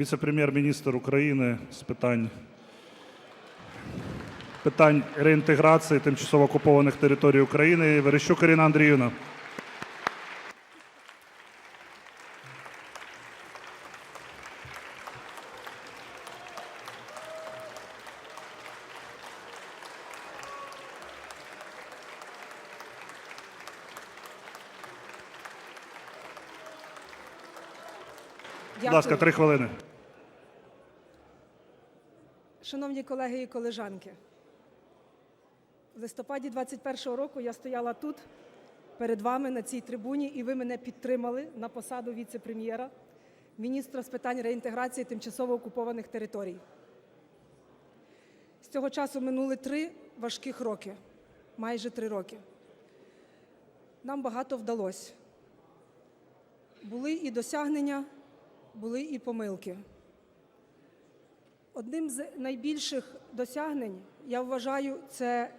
віце-прем'єр-міністр України з питань, питань реінтеграції тимчасово окупованих територій України Верещук Ірина Андріївна. Будь ласка, три хвилини. Шановні колеги і колежанки, в листопаді 21-го року я стояла тут перед вами на цій трибуні, і ви мене підтримали на посаду віце-прем'єра, міністра з питань реінтеграції тимчасово окупованих територій. З цього часу минули три важких роки, майже три роки. Нам багато вдалося. Були і досягнення, були і помилки. Одним з найбільших досягнень я вважаю це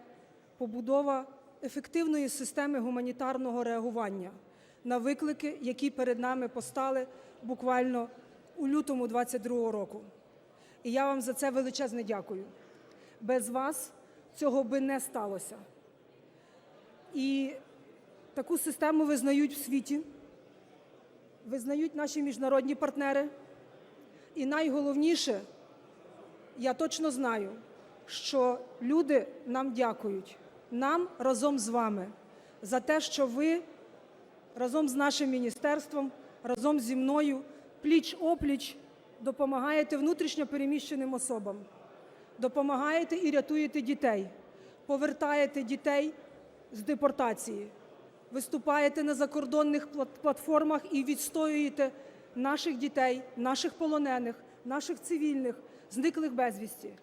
побудова ефективної системи гуманітарного реагування на виклики, які перед нами постали буквально у лютому 22 року. І я вам за це величезне дякую. Без вас цього би не сталося. І таку систему визнають в світі, визнають наші міжнародні партнери. І найголовніше, я точно знаю, що люди нам дякують, нам разом з вами, за те, що ви разом з нашим міністерством, разом зі мною, пліч-опліч допомагаєте внутрішньо переміщеним особам, допомагаєте і рятуєте дітей, повертаєте дітей з депортації, виступаєте на закордонних плат- платформах і відстоюєте наших дітей, наших полонених, наших цивільних, зниклих безвісті.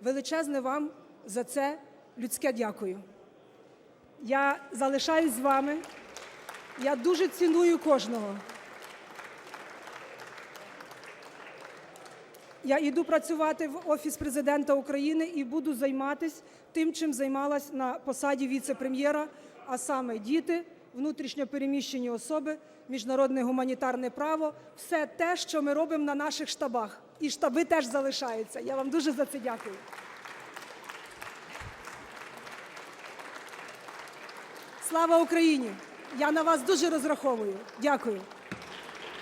Величезне вам за це людське дякую. Я залишаюсь з вами. Я дуже ціную кожного. Я йду працювати в Офіс президента України і буду займатися тим, чим займалась на посаді віце-прем'єра, а саме діти, внутрішньо переміщені особи, міжнародне гуманітарне право, все те, що ми робимо на наших штабах. І штаби теж залишаються. Я вам дуже за це дякую. Слава Україні! Я на вас дуже розраховую. Дякую.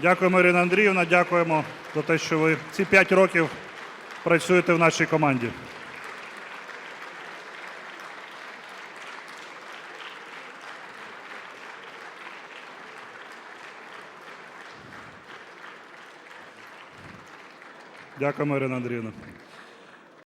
Дякуємо, Ірина Андріївна. Дякуємо за те, що ви ці п'ять років працюєте в нашій команді. Дякуємо, Ірина Андріївна.